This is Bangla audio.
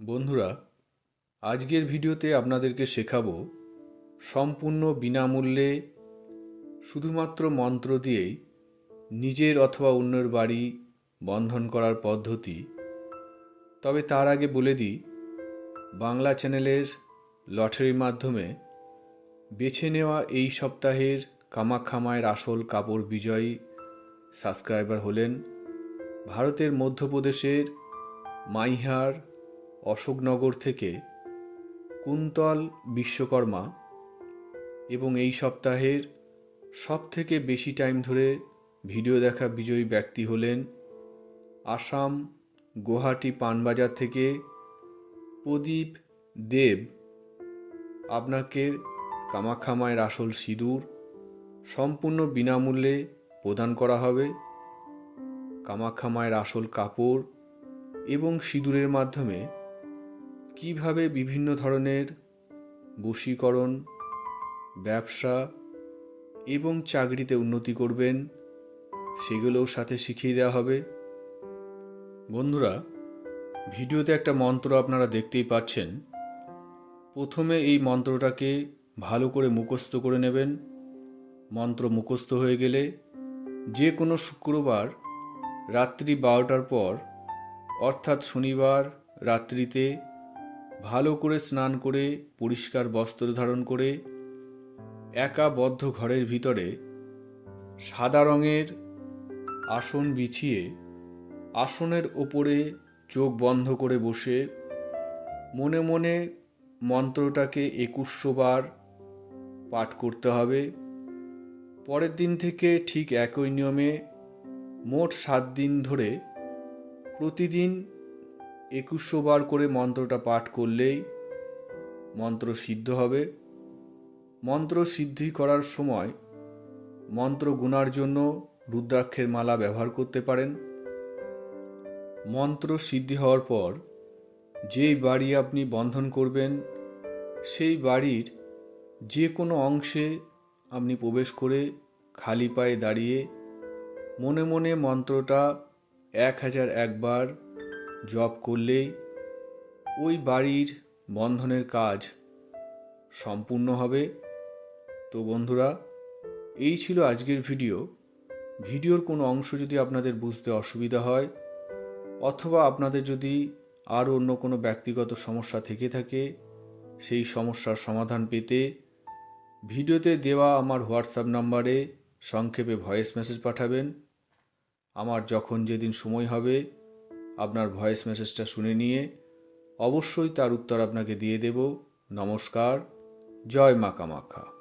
বন্ধুরা, আজকের ভিডিওতে আপনাদেরকে শেখাবো সম্পূর্ণ বিনামূল্যে শুধুমাত্র মন্ত্র দিয়েই নিজের অথবা অন্যের বাড়ি বন্ধন করার পদ্ধতি। তবে তার আগে বলে দিই, বাংলা চ্যানেলের লটারির মাধ্যমে বেছে নেওয়া এই সপ্তাহের কামাখ্যা মায়ের আসল কাপড় বিজয়ী সাবস্ক্রাইবার হলেন ভারতের মধ্যপ্রদেশের মাইহার অশোকনগর থেকে কুন্তল বিশ্বকর্মা এবং এই সপ্তাহের সব থেকে বেশি টাইম ধরে ভিডিও দেখা বিজয়ী ব্যক্তি হলেন আসাম গুয়াহাটি পানবাজার থেকে প্রদীপ দেব। আপনাকে কামাখ্যা মায়ের আসল সিঁদুর সম্পূর্ণ বিনামূল্যে প্রদান করা হবে। কামাখ্যা মায়ের আসল কাপড় এবং সিঁদুরের মাধ্যমে কীভাবে বিভিন্ন ধরনের বশীকরণ, ব্যবসা এবং চাকরিতে উন্নতি করবেন সেগুলোও সাথে শিখিয়ে দেওয়া হবে। বন্ধুরা, ভিডিওতে একটা মন্ত্র আপনারা দেখতেই পাচ্ছেন। প্রথমে এই মন্ত্রটাকে ভালো করে মুখস্থ করে নেবেন। মন্ত্র মুখস্থ হয়ে গেলে যে কোনো শুক্রবার রাত্রি বারোটার পর, অর্থাৎ শনিবার রাত্রিতে ভালো করে স্নান করে, পরিষ্কার বস্ত্র ধারণ করে একা বদ্ধ ঘরের ভিতরে সাদা রঙের আসন বিছিয়ে, আসনের ওপরে চোখ বন্ধ করে বসে, মনে মনে মন্ত্রটাকে একুশশো বার পাঠ করতে হবে। পরের দিন থেকে ঠিক একই নিয়মে মোট সাত দিন ধরে প্রতিদিন একুশশো বার করে মন্ত্রটা পাঠ করলেই মন্ত্র সিদ্ধ হবে। মন্ত্র সিদ্ধি করার সময় মন্ত্র গুনার জন্য রুদ্রাক্ষের মালা ব্যবহার করতে পারেন। মন্ত্র সিদ্ধি হওয়ার পর যেই বাড়ি আপনি বন্ধন করবেন, সেই বাড়ির যে কোনো অংশে আপনি প্রবেশ করে খালি পায়ে দাঁড়িয়ে মনে মনে মন্ত্রটা এক হাজার একবার জপ করলেই ওই বাড়ির বন্ধনের কাজ সম্পূর্ণ হবে। তো বন্ধুরা, এই ছিল আজকের ভিডিও। ভিডিওর কোনো অংশ যদি আপনাদের বুঝতে অসুবিধা হয়, অথবা আপনাদের যদি আরও অন্য কোনো ব্যক্তিগত সমস্যা থেকে থাকে, সেই সমস্যার সমাধান পেতে ভিডিওতে দেওয়া আমার হোয়াটসঅ্যাপ নাম্বারে সংক্ষেপে ভয়েস মেসেজ পাঠাবেন। আমার যখন যেদিন সময় হবে আপনার ভয়েস মেসেজটা শুনে নিয়ে অবশ্যই তার উত্তর আপনাকে দিয়ে দেব। নমস্কার। জয় মা কামাখ্যা।